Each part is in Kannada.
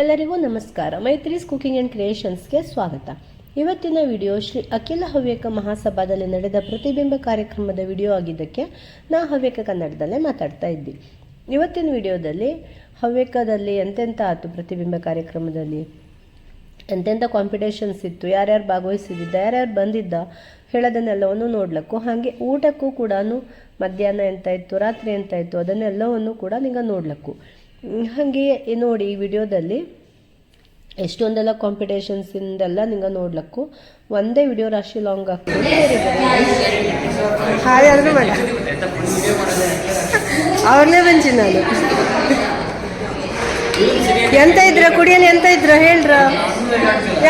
ಎಲ್ಲರಿಗೂ ನಮಸ್ಕಾರ. ಮೈತ್ರೀಸ್ ಕುಕಿಂಗ್ ಆ್ಯಂಡ್ ಕ್ರಿಯೇಷನ್ಸ್ಗೆ ಸ್ವಾಗತ. ಇವತ್ತಿನ ವಿಡಿಯೋ ಶ್ರೀ ಅಖಿಲ ಹವ್ಯಕ ಮಹಾಸಭಾದಲ್ಲಿ ನಡೆದ ಪ್ರತಿಬಿಂಬ ಕಾರ್ಯಕ್ರಮದ ವಿಡಿಯೋ ಆಗಿದ್ದಕ್ಕೆ ನಾ ಹವ್ಯಕ ಕನ್ನಡದಲ್ಲೇ ಮಾತಾಡ್ತಾ ಇದ್ದಿ. ಇವತ್ತಿನ ವಿಡಿಯೋದಲ್ಲಿ ಹವ್ಯಕದಲ್ಲಿ ಎಂತೆಂಥ ಆಯಿತು ಪ್ರತಿಬಿಂಬ ಕಾರ್ಯಕ್ರಮದಲ್ಲಿ? ಎಂತೆಂಥ ಕಾಂಪಿಟೇಷನ್ಸ್ ಇತ್ತು? ಯಾರ್ಯಾರು ಭಾಗವಹಿಸಿದ್ದ ಯಾರ್ಯಾರು ಬಂದಿದ್ದ? ಹೇಳೋದನ್ನೆಲ್ಲವನ್ನು ನೋಡ್ಲಕ್ಕೂ. ಹಾಗೆ ಊಟಕ್ಕೂ ಕೂಡ ಮಧ್ಯಾಹ್ನ ಎಂತ ಇತ್ತು? ರಾತ್ರಿ ಎಂತ ಇತ್ತು? ಅದನ್ನೆಲ್ಲವನ್ನು ಕೂಡ ನಿಂಗೆ ನೋಡ್ಲಕ್ಕು. ಹ್ಮ್, ಹಾಗೆ ನೋಡಿ ಈ ವಿಡಿಯೋದಲ್ಲಿ ಎಷ್ಟೊಂದೆಲ್ಲ ಕಾಂಪಿಟೇಷನ್ಸಿಂದೆಲ್ಲ ನಿಂಗೆ ನೋಡ್ಲಕ್ಕು. ಒಂದೇ ವಿಡಿಯೋ ರಾಶಿ ಲಾಂಗ್ ಆಗ್ತದೆ ಅವ್ರನ್ನೇ ಬಂಚಿ ನಾನು. ಎಂತ ಇದ್ರ? ಕುಡಿಯಲು ಎಂತ ಇದ್ರ? ಹೇಳ್ರ.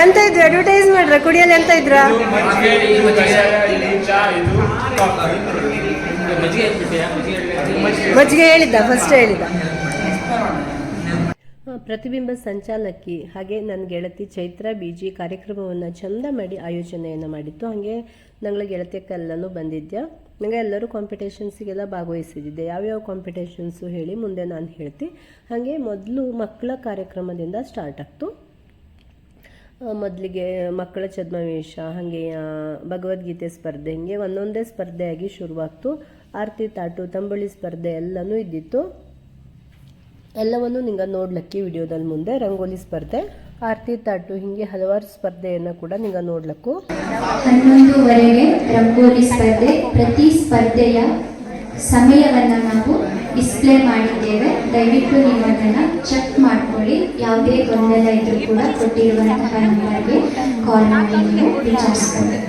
ಎಂತ ಇದ್ರ? ಅಡ್ವರ್ಟೈಸ್ ಮಾಡ್ರ? ಕುಡಿಯಲು ಎಂತ ಇದ್ರ? ಮಜ್ಜಿಗೆ ಹೇಳಿದ್ದ ಫಸ್ಟ್ ಹೇಳಿದ್ದ. ಪ್ರತಿಬಿಂಬ ಸಂಚಾಲಕಿ ಹಾಗೆ ನನ್ನ ಗೆಳತಿ ಚೈತ್ರ ಬೀಜಿ ಕಾರ್ಯಕ್ರಮವನ್ನು ಚಂದ ಮಾಡಿ ಆಯೋಜನೆಯನ್ನು ಮಾಡಿತ್ತು. ಹಾಗೆ ನಂಗಳ ಗೆಳತಿಯಕ್ಕೆಲ್ಲನೂ ಬಂದಿದ್ದೆ ನನಗೆ ಎಲ್ಲರೂ ಕಾಂಪಿಟೇಷನ್ಸಿಗೆಲ್ಲ ಭಾಗವಹಿಸಿದ್ದೆ ಯಾವ್ಯಾವ ಕಾಂಪಿಟೇಷನ್ಸು ಹೇಳಿ ಮುಂದೆ ನಾನು ಹೇಳ್ತಿ. ಹಾಗೆ ಮೊದಲು ಮಕ್ಕಳ ಕಾರ್ಯಕ್ರಮದಿಂದ ಸ್ಟಾರ್ಟ್ ಆಗ್ತು. ಮೊದಲಿಗೆ ಮಕ್ಕಳ ಛದ್ಮವೇಷ, ಹಾಗೆ ಭಗವದ್ಗೀತೆ ಸ್ಪರ್ಧೆ, ಹಿಂಗೆ ಒಂದೊಂದೇ ಸ್ಪರ್ಧೆಯಾಗಿ ಶುರುವಾಗ್ತು. ಆರತಿ ತಾಟು, ತಂಬಳಿ ಸ್ಪರ್ಧೆ ಎಲ್ಲನೂ ಇದ್ದಿತ್ತು. ಎಲ್ಲವನ್ನು ನಿಂಗೆ ನೋಡ್ಲಕ್ಕೆ ವಿಡಿಯೋದಲ್ಲಿ ಮುಂದೆ ರಂಗೋಲಿ ಸ್ಪರ್ಧೆ ಆರತಿ ತಾಟು ಹೀಗೆ ಹಲವಾರು ಸ್ಪರ್ಧೆಯನ್ನು ಕೂಡ ನಿಂಗೆ ನೋಡ್ಲಕ್ಕು. ಹನ್ನೊಂದುವರೆಗೆ ರಂಗೋಲಿ ಸ್ಪರ್ಧೆ. ಪ್ರತಿ ಸ್ಪರ್ಧೆಯ ಸಮಯವನ್ನು ನಾವು ಡಿಸ್ಪ್ಲೇ ಮಾಡಿದ್ದೇವೆ. ದಯವಿಟ್ಟು ನೀವು ಅದನ್ನು ಚೆಕ್ ಮಾಡ್ಕೊಳ್ಳಿ. ಯಾವುದೇ ಗೊಂದಲ ಇದ್ರೂ ಕೂಡ ಕೊಟ್ಟಿರುವಂತಹ ನಂಬರ್ಗೆ ಕಾಲ್ ಮಾಡಿ ನೀವು ವಿಚಾರಿಸ್ಕೊಳ್ಳಿ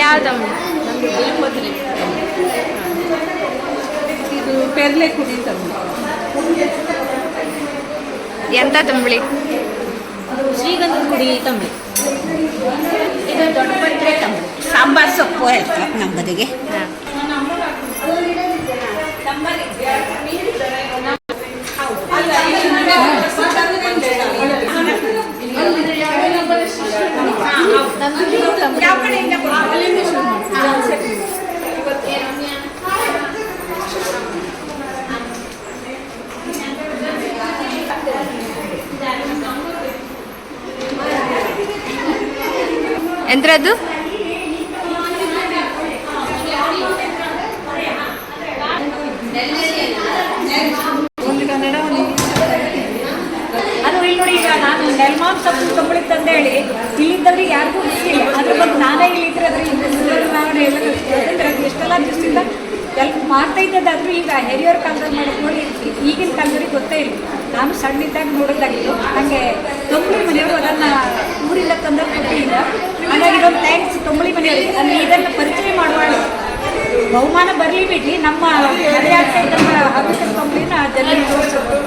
ಯಾವ್ದಮ್ಮ ಇದು ಪೆರ್ಲೆ ಕುಡಿ ತಂಬಳಿ ಎಂತ ತಂಬಳಿ? ಶ್ರೀಗಂಧದ ಕುಡಿ ತಂಬಳಿ. ಇದು ದೊಡ್ಡ ಪತ್ರೆ ತಂಬಳಿ. ಸಾಂಬಾರ್ ಸೊಪ್ಪು ಹೇಳ್ತಾರೆ ನಮ್ಮ ಬದಿಗೆ. ಯಾವ ಒಂದು ಒಂದು ಅದು ಇಲ್ಲಿ ನೋಡಿ ಈಗ ನಾನು ನೆಲ್ಮಾನ್ ಸೊಪ್ಪು ತಂದೆ ಹೇಳಿ, ಇಲ್ಲಿದ್ದವ್ರಿಗೆ ಯಾರಿಗೂ ಗೊತ್ತಿಲ್ಲ. ಅದ್ರ ಬಗ್ಗೆ ನಾನೇ ಇಲ್ಲಿದ್ರೆ ಅದ್ರ ನಾನು ಯಾಕಂದ್ರೆ ಅದು ಎಷ್ಟೆಲ್ಲ ದಿವಸದಿಂದ ಎಲ್ಪ್ ಮಾಡ್ತಾ ಇದ್ದದ್ದಾದ್ರೂ ಈಗ ಹೆರಿಯರ್ ಕಾಲದಲ್ಲಿ ಮಾಡೋದು ನೋಡಿ, ಈಗಿನ ಕಾಲದವ್ರಿಗೆ ಗೊತ್ತೇ ಇಲ್ಲ. ನಾನು ಸಣ್ಣಿದ್ದಾಗ ನೋಡೋದಾಗಿತ್ತು ಹಂಗೆ ತೊಂಬಳಿ ಮನೆಯವರು ಅದನ್ನ ಊರಿಂದ ತಂದ ಕೊಟ್ಟಿಲ್ಲ ಹಾಗಾಗಿ ಇದೊಂದು ಥ್ಯಾಂಕ್ಸ್ ತೊಂಬಳಿ ಮನೆಯವರು ಅಲ್ಲಿ ಇದನ್ನು ಪರಿಚಯ ಮಾಡುವಾಗ ಬಹುಮಾನ ಬರಲಿ ಬಿಡಿ ನಮ್ಮ ಆಗ್ತಾ ಹಬ್ಬದ ತೋರಿಸೋದು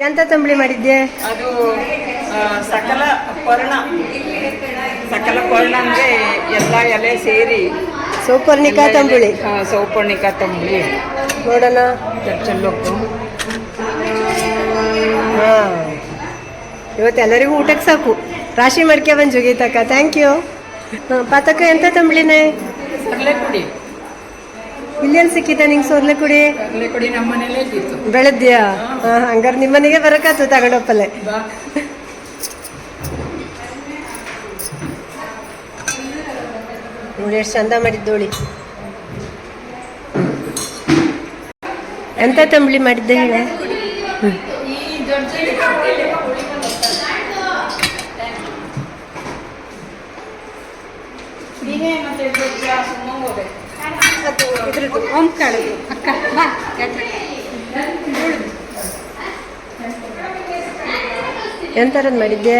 ಎಂತ ತಂಬಳಿ ಮಾಡಿದ್ದೆ ಅದು ಸಕಲ ಪರ್ಣ ಸಕಲ ಪರ್ಣ ಅಂದ್ರೆ ಎಲ್ಲ ಎಲೆ ಸೇರಿ. ಸೌಪರ್ಣಿಕಾ ತಂಬಳಿ. ಆ, ಸೌಪರ್ಣಿಕ ತಂಬಳಿ. ನೋಡೋಣ. ಚೆಲ್ಲೊಪ್ಪು ಹಾ. ಇವತ್ತು ಎಲ್ಲರಿಗೂ ಊಟಕ್ಕೆ ಸಾಕು. ರಾಶಿ ಮಡಿಕೆ ಬಂದು ಜುಗೀತಕ್ಕ ಥ್ಯಾಂಕ್ ಯು ಪಾತಕ ಎಂತ ತಂಬಳಿನ? ಇಲ್ಲೆಲ್ಲಿ ಸಿಕ್ಕಿದೆ ನಿಂಗೆ ಸೋರ್ಲೆ ಕುಡಿ ಬೆಳದ್ಯಾ ಕುಡಿ ನಮ್ಮ ಮನೇಲೇ ಇದ್ದಿತ್ತು. ಬೆಳೆದ್ಯಾ? ಹಾಂ. ಹಂಗಾರೆ ನಿಮ್ಮನೆಗೆ ಬರಕಾತು ತಗೊಂಡೊಪ್ಪಲೆ. ಬಾ. ನೋಡಿ ಎಷ್ಟು ಚಂದ ಮಾಡಿದ್ದೋಳಿ. ಎಂತ ತಂಬಳಿ ಮಾಡಿದ್ದೆ ಹೇಳೆ ನೀನೇ ಸುಮ್ಮನೆ ಅಕ್ಕ ಬಾ ಎಂಥರದ್ದು ಮಾಡಿದ್ದೆ?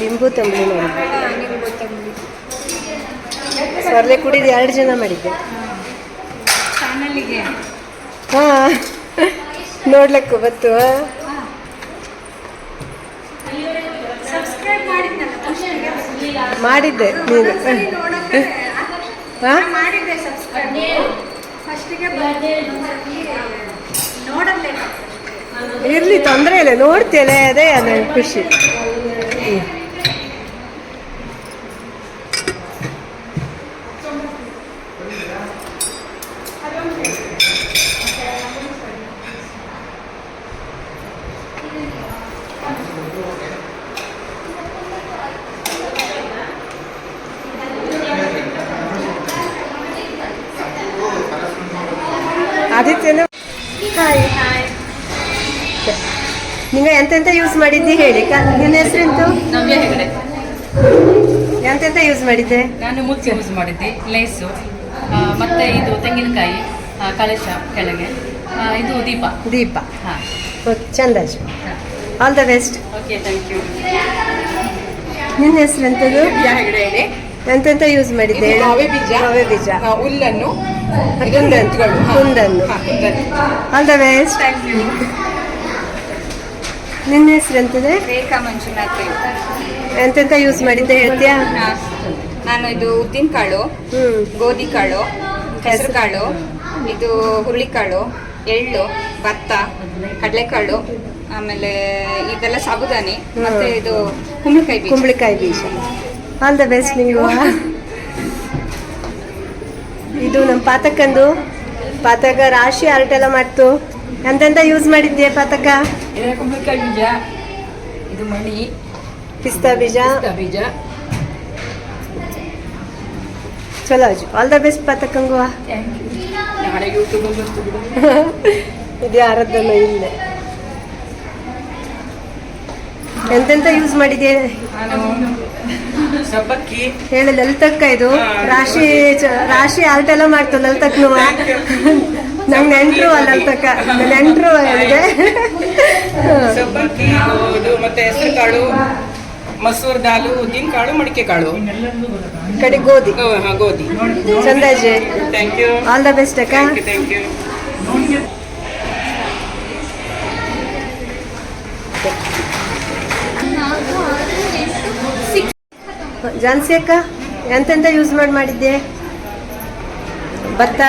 ಲಿಂಬು ತಂಬಳಿ ಮಾಡಿದ್ದೆ. ಸೊರ್ಲೆ ಕುಡಿದು ಎರಡು ಜನ ಮಾಡಿದ್ದೆ. ಹಾ. ನೋಡ್ಲಕ್ಕು ಬತ್ತು ಮಾಡಿದ್ದೆ ನೀನು. ಹಾ. ಇರ್ಲಿ ತೊಂದರೆ ಇಲ್ಲ ನೋಡ್ತೇನೆ ಅದೇ ಅದೇ ಖುಷಿ ಹ್ಮ್. ಆದಿತ್ಯನು ಹಾಯ್ ನಿಂಗೆ ಎಂತೆಂತ ಯೂಸ್ ಮಾಡಿದ್ದಿ ಹೇಳಿ. ನಿನ್ನ ಹೆಸರೆಂತು? ನವ್ಯ ಹೆಗಡೆ. ಎಂತೆಂತ ಯೂಸ್ ಮಾಡಿದ್ದೆ? ನಾನು ಮುಚ್ಚಿ ಯೂಸ್ ಮಾಡಿದ್ದೆ ಲೇಸು. ಮತ್ತೆ ಇದು ತೆಂಗಿನಕಾಯಿ ಕಳಶ ಕೆಳಗೆ. ಇದು ದೀಪ. ದೀಪ. ಹಾಂ. ಚಂದಾಜ್ all the best okay thank you ನಿನ್ನ ಹೆಸರು ಎಂತದ್ದು ಎಂತೆಂತ ಯೂಸ್ ಮಾಡಿದ್ದೆ? ಅವೇ ಬೀಜ. ಬೀಜ. ಹುಲ್ಲನ್ನು. Kundan ಕುಂದನ್ನು all the best thank you ನಿನ್ನ ಹೆಸರೆಂತದೆ ರೇಖಾ ಮಂಜುನಾಥ್ ಎಂತೆಂತ ಯೂಸ್ ಮಾಡಿದ್ದೆ ಹೇಳ್ತೀಯಾ? ನಾನು ಇದು ಉದ್ದಿನ ಕಾಳು ಗೋಧಿ ಕಾಳು ಹೆಸರು ಕಾಳು ಇದು ಹುರುಳಿಕಾಳು ಎಳ್ಳು ಭತ್ತ ಕಡಲೆಕಾಳು ಆಮೇಲೆ ಇದೆಲ್ಲ ಸಾಬುದಾನಿ ಮತ್ತೆ ಇದು ಕುಂಬಳಕಾಯಿ ಬೀಜ. ಕುಂಬಳಕಾಯಿ ಬೀಜ. ಆಲ್ ದ ಬೆಸ್ಟ್ ನೀವು ಇದು ನಮ್ಮ ಪಾತಕ್ಕಂದು. ಪಾತಕ ರಾಶಿ ಆರ್ಟ್ ಎಲ್ಲ ಮಾಡ್ತು. ಎಂತೆಂತ ಯೂಸ್ ಮಾಡಿದ್ದೆ ಪಾತಕ? ಕುಂಬಳಕಾಯಿ ಬೀಜ. ಇದು ಮಣಿ. ಪಿಸ್ತಾ ಬೀಜ. ಬೀಜ. ಚಲೋ ಅಜ್ಜು ಆಲ್ ದ ಬೆಸ್ಟ್ ಪಾತಕ್ಕಂಗು ಥ್ಯಾಂಕ್ ಯು ನಾಳೆ ಬಿಡು. ಇದು ಯಾರದ್ದಲ್ಲ ಇಲ್ಲ. ಎಂತೆಂತ ಯೂಸ್ ಮಾಡಿದ್ಯೆ? ನಾನು ಸಬ್ಬಕ್ಕಿ. ಹೇಳಿ ಲಲಿತಕ್ಕ ಇದು. ರಾಶಿ ರಾಶಿ ಆಲ್ಟ್ ಎಲ್ಲ ಮಾಡ್ತು ಲಲಿತಕ್ನು ನಂಗೆ ನೆಂಟರು ಅಲ್ಲಂತಕ್ಕ ನೆಂಟರು ಇದೆ. ಹೇಳಿದೆ ಸಬ್ಬಕ್ಕಿ ಮತ್ತೆ ಹೆಸರು ಕಾಳು ಮಸೂರ್ ದಾಲು ಉದ್ದಿನ ಕಾಳು ಮಡಿಕೆ ಕಾಳು. ಕಡೆ ಗೋಧಿ. ಹಾ, ಹಾ, ಗೋಧಿ. ಚಂದಾಜೆ. Thank you all the best ಅಕ್ಕ. ಥ್ಯಾಂಕ್ ಯು ಜಾನ್ಸಿ ಅಕ್ಕ ಎಂತೆಂತ ಯೂಸ್ ಮಾಡಿ ಮಾಡಿದ್ದೆ ಭತ್ತ?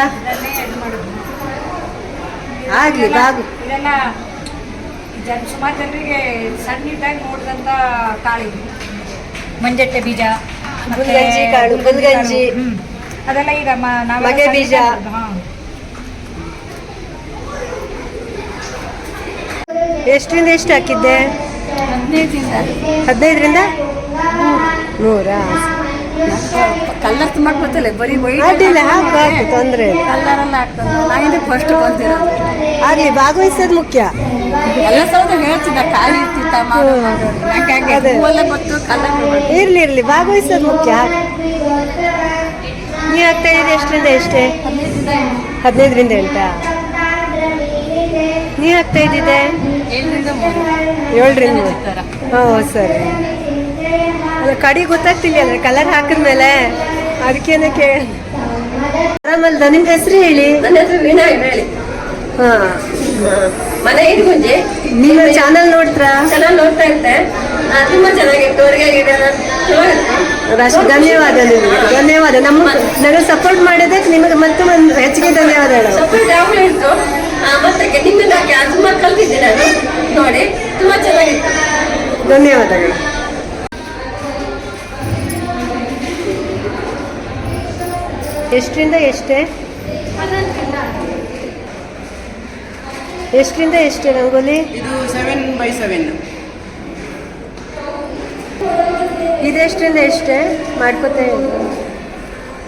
ಆಗ್ಲಿ ಬಾಗು ಇದೆಲ್ಲ ಜನ ಸುಮಾರು ಜನರಿಗೆ ಸಣ್ಣಿದ್ದಾಗ ನೋಡಿದಂಥ ಕಾಳಿದು ಮಂಜಟ್ಟೆ ಬೀಜ ಗುಲ್ಗಂಜಿ ಕಾಳು, ಗುಲ್ಗಂಜಿ. ಅದೆಲ್ಲ ಈಗ ಮಗೆ ಬೀಜ. ಎಷ್ಟರಿಂದ ಎಷ್ಟು ಹಾಕಿದ್ದೆ? ಹದಿನೈದರಿಂದ. ನೂರಾ. ಕಲ್ಲರ್ ತುಂಬ ಗೊತ್ತಿಲ್ಲ ಬರೀ ಅಡ್ಡಿಲ್ಲ ಹಾಕು ಹಾಕು ತೊಂದರೆ ಕಲ್ಲರಲ್ಲ ಕಲ್ಲರೆಲ್ಲ ಹಾಕ್ತಾರೆ ನಾನು ಫಸ್ಟ್ ಬಂದಿರೋದು. ಆಗ್ಲಿ ಭಾಗವಹಿಸೋದು ಮುಖ್ಯ. ಎಲ್ಲ ಸೌದ ಹೇಳ್ತಿದ್ದ ಇರ್ತಿತ್ತ ಅದೇ. ಗೊತ್ತು ಇರ್ಲಿ ಇರ್ಲಿ ಭಾಗವಹಿಸೋದು ಮುಖ್ಯ. ನೀವು ನೀ ಆಗ್ತಾ ಇದ್ದೀರಿ ಎಷ್ಟರಿಂದ ಎಷ್ಟೇ? ಹದಿನೈದರಿಂದ ಎಂಟಾ? ನೀ ಆಗ್ತಾ ಇದ್ದಿದ್ದೆ ಏಳರಿಂದ ಹ್ಞೂ ಸರಿ. ಅಲ್ಲ ಕಡಿ ಗೊತ್ತಾಗ್ತಿಲ್ಲ ಅಂದ್ರೆ ಕಲರ್ ಹಾಕಿದ್ಮೇಲೆ ಅದಕ್ಕೇನೆ ಕೇ ಆರಾಮಲ್ದ ನಿಮ್ದು ಹೆಸರು ಹೇಳಿ. ನನ್ನ ಹೆಸರು ಹೇಳಿ ಹಾ ಮನೆ ಇಟ್ಕೊಂಡೆ ನೀವು ಚಾನಲ್ ನೋಡ್ತ್ರಾ? ಚಾನಲ್ ನೋಡ್ತಾ ಇರ್ತೆ ತುಂಬಾ ಚೆನ್ನಾಗಿತ್ತು. ಅವ್ರಿಗೆ ಚಲೋ ಇತ್ತು ಧನ್ಯವಾದ ನಿಮಗೆ. ಧನ್ಯವಾದ. ನಮ್ಮ ನನಗೆ ಸಪೋರ್ಟ್ ಮಾಡಿದ್ದಕ್ಕೆ ನಿಮಗೆ ಮತ್ತೆ ಒಂದು ಹೆಚ್ಚಿಗೆ ಧನ್ಯವಾದಗಳು ಸಪೋರ್ಟ್ ಯಾವಾಗಲೂ ಇತ್ತು. ಮತ್ತೆ ನಿಮ್ಮಿಂದ ತುಂಬಾ ಕಲ್ತಿದ್ದೆ ನಾನು. ನೋಡಿ ತುಂಬಾ ಚೆನ್ನಾಗಿತ್ತು. ಧನ್ಯವಾದಗಳು ಎಷ್ಟರಿಂದ ಎಷ್ಟೇ? ಎಷ್ಟರಿಂದ ಎಷ್ಟು ರಂಗೋಲಿ? ಇದು ಸೆವೆನ್ ಬೈ ಸೆವೆನ್ ಇದೆಷ್ಟರಿಂದ ಎಷ್ಟೇ? ಮಾಡ್ಕೋತೇ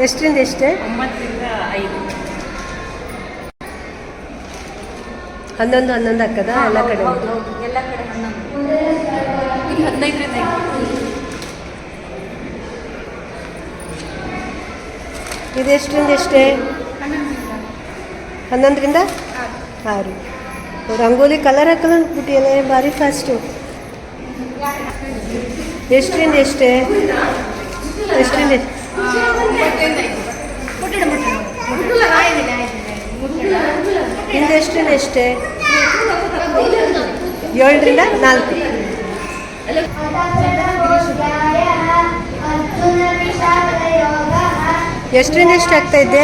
ಎಷ್ಟರಿಂದ ಎಷ್ಟೇ? ಒಂಬತ್ತರಿಂದ ಐದು. ಹನ್ನೊಂದು ಹನ್ನೊಂದು ಹಾಕದ ಎಲ್ಲ ಕಡೆ ಎಲ್ಲ ಕಡೆ ಹನ್ನೊಂದು. ಇದು ಹದಿನೈದರಿಂದ ಇದೆಷ್ಟರಿಂದ ಎಷ್ಟೇ? ಹನ್ನೊಂದರಿಂದ. ಆರು. ರಂಗೋಲಿ ಕಲರ್ ಹಾಕಲ್ಲ ಬಿಟ್ಟಿಯಲ್ಲ, ಭಾರಿ ಫಾಸ್ಟು ಎಷ್ಟರಿಂದ ಎಷ್ಟೇ? ಎಷ್ಟರಿಂದ ಎಷ್ಟು? ಎಷ್ಟೇ? ಏಳರಿಂದ ನಾಲ್ಕು. ಎಷ್ಟರಿಂದ ಎಷ್ಟು ಆಗ್ತಾ ಇದ್ದೆ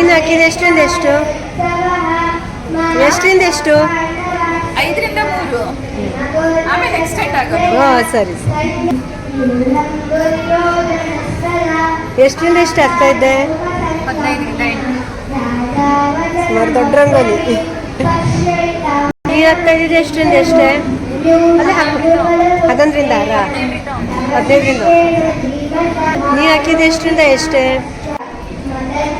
ನೀನು ಹಾಕಿದ ಎಷ್ಟರಿಂದ ಎಷ್ಟು? ಎಷ್ಟರಿಂದ ಎಷ್ಟು? ಐದರಿಂದ ಮೂರು. ಆಮೇಲೆ ಎಕ್ಸ್ಟೆಂಡ್ ಆಗೋದು. ಹಾಂ ಸರಿ ಎಷ್ಟರಿಂದ ಎಷ್ಟು ಆಗ್ತಾ ಇದ್ದೆ ಸುಮಾರು ದೊಡ್ಡ ರಂಗೋಲಿ. ನೀ ಹಾಕ್ತಾ ಇದ್ದಿದ್ದು ಎಷ್ಟರಿಂದ ಎಷ್ಟೇ? ಹನ್ನೊಂದರಿಂದ ಅಲ್ಲ ಹದಿನೈದರಿಂದ ನೀ ಹಾಕಿದ್ದು ಎಷ್ಟರಿಂದ ಎಷ್ಟೇ?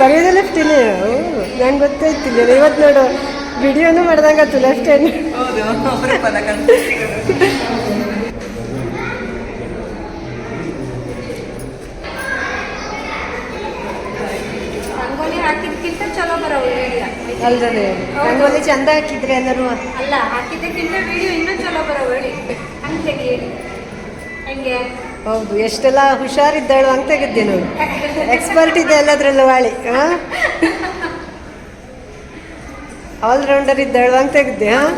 ಬರೆಯೋದು ಲೆಫ್ಟ್ ಇಲ್ಲ? ನಂಗೆ ಗೊತ್ತಾಯ್ತಿಲ್ಲ. ಇವತ್ತು ನೋಡು ವಿಡಿಯೋನು ಮಾಡ್ದಂಗಾತು ಲೆಫ್ಟ್ ಹ್ಯಾಂಡ್ ಸಿಗೋದು. ರಂಗೋಲಿ ಚಂದ ಹಾಕಿದ್ರೆ ಎಲ್ಲರೂ. ಅಲ್ಲ ಹಾಕಿದ್ದಕ್ಕಿಂತ ವಿಡಿಯೋ ಇನ್ನೂ ಚಲೋ ಬರೋ ಹೇಳಿ. ಹಂಗೆ ತೆಗಿ ಹೇಳಿ. ಹೆಂಗೆ? ಹೌದು, ಎಷ್ಟೆಲ್ಲ ಹುಷಾರಿದ್ದಾಳು ಅಂತ ತೆಗೆದ್ದೆ ನೋಡಿ. ಎಕ್ಸ್ಪರ್ಟ್ ಇದೆ ಎಲ್ಲದ್ರಲ್ಲೂ ವಾಳಿ ಆಲ್ರೌಂಡರ್ ಇದ್ದಾಳು ಅಂತ ತೆಗೆದ್ದೆ ಹಾಂ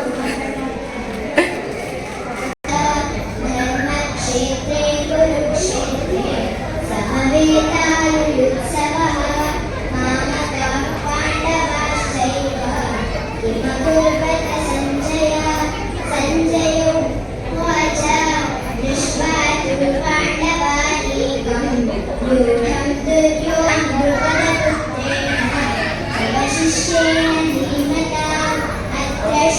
ಈಗ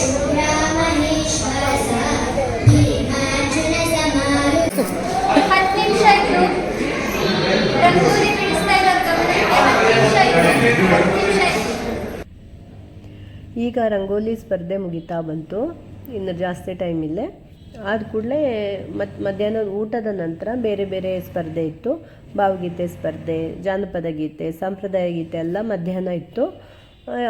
ರಂಗೋಲಿ ಸ್ಪರ್ಧೆ ಮುಗಿತಾ ಬಂತು. ಇನ್ನು ಜಾಸ್ತಿ ಟೈಮ್ ಇಲ್ಲ. ಆದ ಕೂಡಲೇ ಮತ್ತು ಮಧ್ಯಾಹ್ನ ಊಟದ ನಂತರ ಬೇರೆ ಬೇರೆ ಸ್ಪರ್ಧೆ ಇತ್ತು. ಭಾವಗೀತೆ ಸ್ಪರ್ಧೆ, ಜಾನಪದ ಗೀತೆ, ಸಂಪ್ರದಾಯ ಗೀತೆ ಎಲ್ಲ ಮಧ್ಯಾಹ್ನ ಇತ್ತು.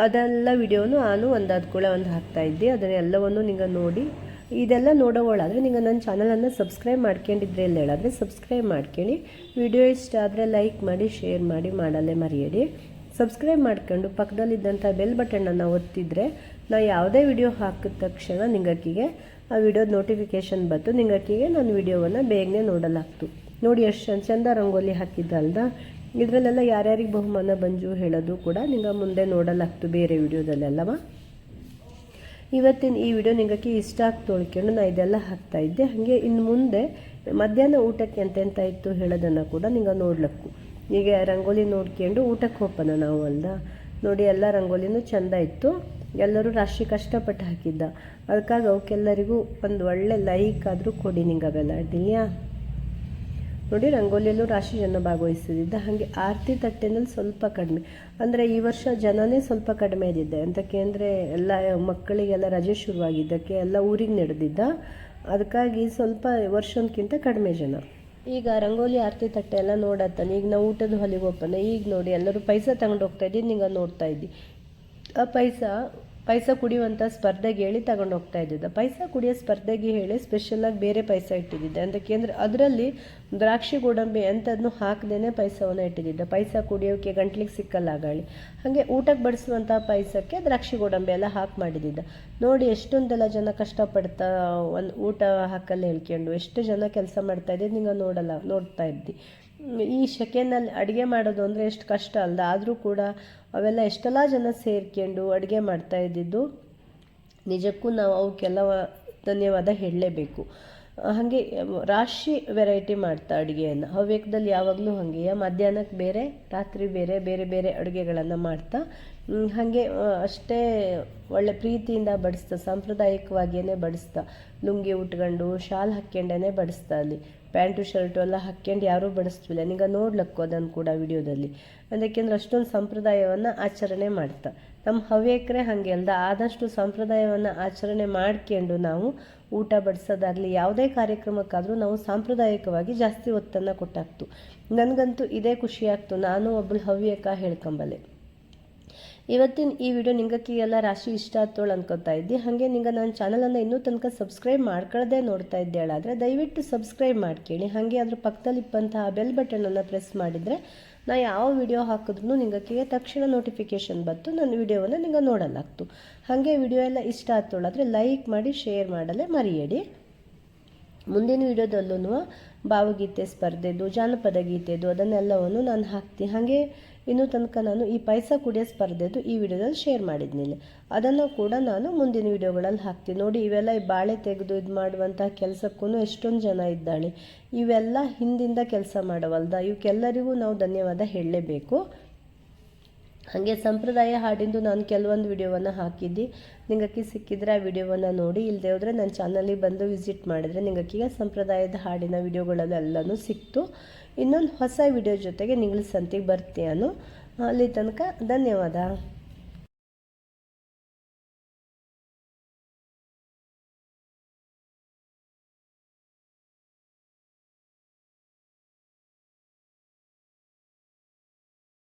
ಅದೆಲ್ಲ ವಿಡಿಯೋನು ನಾನು ಒಂದು ಕೂಡ ಒಂದು ಹಾಕ್ತಾ ಇದ್ದೆ. ಅದನ್ನೆಲ್ಲವನ್ನು ನಿಂಗೆ ನೋಡಿ, ಇದೆಲ್ಲ ನೋಡೋವಳಾದರೆ ನಿಂಗೆ ನನ್ನ ಚಾನಲನ್ನು ಸಬ್ಸ್ಕ್ರೈಬ್ ಮಾಡ್ಕೊಂಡಿದ್ರೆ ಎಲ್ಲ ಹೇಳಾದರೆ ಸಬ್ಸ್ಕ್ರೈಬ್ ಮಾಡ್ಕೊಳ್ಳಿ ವಿಡಿಯೋ ಇಷ್ಟ ಆದರೆ ಲೈಕ್ ಮಾಡಿ, ಶೇರ್ ಮಾಡಿ ಮಾಡಲ್ಲೇ ಮರೆಯಡಿ. ಸಬ್ಸ್ಕ್ರೈಬ್ ಮಾಡ್ಕೊಂಡು ಪಕ್ಕದಲ್ಲಿದ್ದಂಥ ಬೆಲ್ ಬಟನನ್ನು ಒತ್ತಿದ್ರೆ ನಾ ಯಾವುದೇ ವಿಡಿಯೋ ಹಾಕಿದ ತಕ್ಷಣ ನಿಂಗಕ್ಕಿಗೆ ಆ ವಿಡಿಯೋದ ನೋಟಿಫಿಕೇಷನ್ ಬಂತು. ನಿಂಗಕ್ಕಿಗೆ ನಾನು ವಿಡಿಯೋವನ್ನು ಬೇಗನೆ ನೋಡಲಾಗ್ತು. ನೋಡಿ ಎಷ್ಟು ಚಂದ ರಂಗೋಲಿ ಹಾಕಿದ್ದಲ್ದ ಇದರಲ್ಲೆಲ್ಲ ಯಾರ್ಯಾರಿಗೆ ಬಹುಮಾನ ಬಂಜು ಹೇಳೋದು ಕೂಡ ನಿಂಗೆ ಮುಂದೆ ನೋಡಲಾಗ್ತು ಬೇರೆ ವಿಡಿಯೋದಲ್ಲೆಲ್ಲವ? ಇವತ್ತಿನ ಈ ವಿಡಿಯೋ ನಿಂಗಕ್ಕೆ ಇಷ್ಟ ಆಗಿ ತೊಳ್ಕೊಂಡು ನಾನು ಇದೆಲ್ಲ ಹಾಕ್ತಾ ಇದ್ದೆ. ಹಾಗೆ ಇನ್ನು ಮುಂದೆ ಮಧ್ಯಾಹ್ನ ಊಟಕ್ಕೆ ಎಂತೆಂತ ಇತ್ತು ಹೇಳೋದನ್ನು ಕೂಡ ನಿಂಗೆ ನೋಡ್ಲಕ್ಕು. ಈಗ ರಂಗೋಲಿ ನೋಡ್ಕೊಂಡು ಊಟಕ್ಕೆ ಹೋಗೋಣ ನಾವು ಅಲ್ದ? ನೋಡಿ, ಎಲ್ಲ ರಂಗೋಲಿನೂ ಚೆಂದ ಇತ್ತು. ಎಲ್ಲರೂ ರಾಶಿ ಕಷ್ಟಪಟ್ಟು ಹಾಕಿದ್ದ. ಅದಕ್ಕಾಗಿ ಅವಕ್ಕೆಲ್ಲರಿಗೂ ಒಂದು ಒಳ್ಳೆ ಲೈಕ್ ಆದರೂ ಕೊಡಿ ನಿಂಗೆ ಅವೆಲ್ಲ ಅಡ್ಡಿಲ್ಯಾ ನೋಡಿ, ರಂಗೋಲಿಯಲ್ಲೂ ರಾಶಿ ಜನ ಭಾಗವಹಿಸಿದ್ದ ಹಾಗೆ ಆರತಿ ತಟ್ಟೆನಲ್ಲಿ ಸ್ವಲ್ಪ ಕಡಿಮೆ. ಅಂದರೆ ಈ ವರ್ಷ ಜನನೇ ಸ್ವಲ್ಪ ಕಡಿಮೆ ಇದ್ದಿದ್ದೆ ಅಂತಕ್ಕೆ ಅಂದರೆ, ಎಲ್ಲ ಮಕ್ಕಳಿಗೆಲ್ಲ ರಜೆ ಶುರುವಾಗಿದ್ದಕ್ಕೆ ಎಲ್ಲ ಊರಿಗೆ ನಡೆದಿದ್ದ. ಅದಕ್ಕಾಗಿ ಸ್ವಲ್ಪ ವರ್ಷಕ್ಕಿಂತ ಕಡಿಮೆ ಜನ. ಈಗ ರಂಗೋಲಿ, ಆರತಿ ತಟ್ಟೆ ಎಲ್ಲ ನೋಡತ್ತಾನೆ. ಈಗ ನಾವು ಊಟದ ಹೊಲಿಗೆ ಹೋಗ್ತಾನೆ. ಈಗ ನೋಡಿ, ಎಲ್ಲರೂ ಪೈಸಾ ತಗೊಂಡು ಹೋಗ್ತಾ ಇದ್ದೀನಿ ನಿಂಗೆ ನೋಡ್ತಾ ಇದ್ದಿ ಆ ಪೈಸಾ ಪೈಸಾ ಕುಡಿಯುವಂಥ ಸ್ಪರ್ಧೆಗೆ ಹೇಳಿ ತಗೊಂಡು ಹೋಗ್ತಾ ಇದ್ದಿದ್ದ. ಪೈಸಾ ಕುಡಿಯೋ ಸ್ಪರ್ಧೆಗೆ ಹೇಳಿ ಸ್ಪೆಷಲಾಗಿ ಬೇರೆ ಪೈಸಾ ಇಟ್ಟಿದ್ದಿದ್ದೆ. ಅದಕ್ಕೆ ಅಂದರೆ ಅದರಲ್ಲಿ ದ್ರಾಕ್ಷಿ ಗೋಡಂಬಿ ಅಂಥದ್ನು ಹಾಕದೇನೆ ಪೈಸವನ್ನು ಇಟ್ಟಿದ್ದಿದ್ದ. ಪೈಸಾ ಕುಡಿಯೋಕ್ಕೆ ಗಂಟ್ಲಿಗೆ ಸಿಕ್ಕಲ್ಲ ಗಾಳಿ. ಹಾಗೆ ಊಟಕ್ಕೆ ಬಡಿಸುವಂಥ ಪೈಸಕ್ಕೆ ದ್ರಾಕ್ಷಿ ಗೋಡಂಬಿ ಎಲ್ಲ ಹಾಕಿ ಮಾಡಿದ್ದಿದ್ದ. ನೋಡಿ ಎಷ್ಟೊಂದೆಲ್ಲ ಜನ ಕಷ್ಟಪಡ್ತಾ ಒಂದು ಊಟ ಹಾಕಲ್ಲ ಹೇಳ್ಕೊಂಡು, ಎಷ್ಟು ಜನ ಕೆಲಸ ಮಾಡ್ತಾ ಇದ್ದಿದ್ದು ನಿಂಗೆ ನೋಡಲ್ಲ, ನೋಡ್ತಾ ಇದ್ದಿ. ಈ ಶೆಕೆನಲ್ಲಿ ಅಡುಗೆ ಮಾಡೋದು ಅಂದರೆ ಎಷ್ಟು ಕಷ್ಟ ಅಲ್ದ? ಆದರೂ ಕೂಡ ಅವೆಲ್ಲ ಎಷ್ಟೆಲ್ಲ ಜನ ಸೇರ್ಕೊಂಡು ಅಡುಗೆ ಮಾಡ್ತಾ ಇದ್ದಿದ್ದು, ನಿಜಕ್ಕೂ ನಾವು ಅವಕ್ಕೆಲ್ಲ ಧನ್ಯವಾದ ಹೇಳಲೇಬೇಕು. ಹಾಗೆ ರಾಶಿ ವೆರೈಟಿ ಮಾಡ್ತಾ ಅಡುಗೆಯನ್ನು. ಹವ್ಯಕದಲ್ಲಿ ಯಾವಾಗಲೂ ಹಾಗೆಯೇ ಮಧ್ಯಾಹ್ನಕ್ಕೆ ಬೇರೆ, ರಾತ್ರಿ ಬೇರೆ ಬೇರೆ ಬೇರೆ ಅಡುಗೆಗಳನ್ನು ಮಾಡ್ತಾ ಹಾಗೆ ಅಷ್ಟೇ ಒಳ್ಳೆ ಪ್ರೀತಿಯಿಂದ ಬಡಿಸ್ತಾ, ಸಾಂಪ್ರದಾಯಿಕವಾಗಿಯೇ ಬಡಿಸ್ತಾ, ಲುಂಗಿ ಉಟ್ಕೊಂಡು, ಶಾಲ್ ಹಾಕ್ಕೊಂಡೇ ಬಡಿಸ್ತಾ ಅಲ್ಲಿ. ಪ್ಯಾಂಟು, ಶರ್ಟು ಎಲ್ಲ ಹಾಕ್ಕೊಂಡು ಯಾರೂ ಬಡಿಸ್ತಿಲ್ಲ. ನಿಂಗೆ ನೋಡ್ಲಕ್ಕು ಅದನ್ನು ಕೂಡ ವಿಡಿಯೋದಲ್ಲಿ. ಅದಕ್ಕೆಂದ್ರೆ ಅಷ್ಟೊಂದು ಸಂಪ್ರದಾಯವನ್ನು ಆಚರಣೆ ಮಾಡ್ತಾ. ನಮ್ಮ ಹವ್ಯಕರೇ ಹಾಗೆ ಅಲ್ದ, ಆದಷ್ಟು ಸಂಪ್ರದಾಯವನ್ನು ಆಚರಣೆ ಮಾಡ್ಕೊಂಡು ನಾವು ಊಟ ಬಡಿಸೋದಾಗಲಿ, ಯಾವುದೇ ಕಾರ್ಯಕ್ರಮಕ್ಕಾದರೂ ನಾವು ಸಾಂಪ್ರದಾಯಿಕವಾಗಿ ಜಾಸ್ತಿ ಒತ್ತನ್ನು ಕೊಟ್ಟಾಗ್ತು ನನಗಂತೂ ಇದೇ ಖುಷಿಯಾಗ್ತು ನಾನು ಒಬ್ಬಳು ಹವ್ಯಕ ಹೇಳ್ಕೊಂಬಲ್ಲೆ ಇವತ್ತಿನ ಈ ವಿಡಿಯೋ ನಿಂಗಕ್ಕೆ ಎಲ್ಲ ರಾಶಿ ಇಷ್ಟ ಆತೋಳು ಅನ್ಕೋತಾ ಇದ್ದಿ. ಹಾಗೆ ನಿಂಗೆ ನನ್ನ ಚಾನಲನ್ನು ಇನ್ನೂ ತನಕ ಸಬ್ಸ್ಕ್ರೈಬ್ ಮಾಡ್ಕೊಳ್ಳದೆ ನೋಡ್ತಾ ಇದ್ದೇಳಾದರೆ ದಯವಿಟ್ಟು ಸಬ್ಸ್ಕ್ರೈಬ್ ಮಾಡ್ಕೊಳ್ಳಿ ಹಾಗೆ ಅದ್ರ ಪಕ್ಕದಲ್ಲಿ ಇಪ್ಪಂತಹ ಬೆಲ್ ಬಟನನ್ನು ಪ್ರೆಸ್ ಮಾಡಿದರೆ ನಾ ಯಾವ ವಿಡಿಯೋ ಹಾಕಿದ್ರೂ ನಿಂಗಕ್ಕೆ ತಕ್ಷಣ ನೋಟಿಫಿಕೇಷನ್ ಬಂತು, ನನ್ನ ವಿಡಿಯೋವನ್ನು ನಿಂಗೆ ನೋಡಲಾಗ್ತು. ಹಾಗೆ ವಿಡಿಯೋ ಎಲ್ಲ ಇಷ್ಟ ಆತೋಳಾದರೆ ಲೈಕ್ ಮಾಡಿ ಶೇರ್ ಮಾಡಲೇ ಮರೆಯಡಿ. ಮುಂದಿನ ವಿಡಿಯೋದಲ್ಲೂ ಭಾವಗೀತೆ ಸ್ಪರ್ಧೆದು, ಜಾನಪದ ಗೀತೆದು ಅದನ್ನೆಲ್ಲವನ್ನು ನಾನು ಹಾಕ್ತೀನಿ ಹಾಗೆ ಇನ್ನೂ ತನಕ ನಾನು ಈ ಪೈಸ ಕುಡಿಯೋ ಸ್ಪರ್ಧೆದು ಈ ವಿಡಿಯೋದಲ್ಲಿ ಶೇರ್ ಮಾಡಿದ್ನಿಲ್ಲ ಅದನ್ನು ಕೂಡ ನಾನು ಮುಂದಿನ ವಿಡಿಯೋಗಳಲ್ಲಿ ಹಾಕ್ತೀನಿ. ನೋಡಿ, ಇವೆಲ್ಲ ಈ ಬಾಳೆ ತೆಗೆದು ಇದು ಮಾಡುವಂಥ ಕೆಲಸಕ್ಕೂ ಎಷ್ಟೊಂದು ಜನ ಇದ್ದಾಳೆ. ಇವೆಲ್ಲ ಹಿಂದಿಂದ ಕೆಲಸ ಮಾಡವಲ್ದ. ಇವಕ್ಕೆಲ್ಲರಿಗೂ ನಾವು ಧನ್ಯವಾದ ಹೇಳಲೇಬೇಕು. ಹಾಗೆ ಸಂಪ್ರದಾಯ ಹಾಡಿಂದು ನಾನು ಕೆಲವೊಂದು ವಿಡಿಯೋವನ್ನು ಹಾಕಿದ್ದೆ. ನಿಂಗಕ್ಕಿ ಸಿಕ್ಕಿದ್ರೆ ಆ ವಿಡಿಯೋವನ್ನು ನೋಡಿ. ಇಲ್ಲದೆ ಹೋದರೆ ನನ್ನ ಚಾನಲಿಗೆ ಬಂದು ವಿಸಿಟ್ ಮಾಡಿದರೆ ನಿಂಗಕ್ಕಿಗೆ ಸಂಪ್ರದಾಯದ ಹಾಡಿನ ವಿಡಿಯೋಗಳಲ್ಲೆಲ್ಲನೂ ಸಿಕ್ತು. ಇನ್ನೊಂದು ಹೊಸ ವಿಡಿಯೋ ಜೊತೆಗೆ ನಿಂಗಳ ಸಂತಿಗೆ ಬರ್ತೀಯಾನು ಅಲ್ಲಿ ತನಕ ಧನ್ಯವಾದ.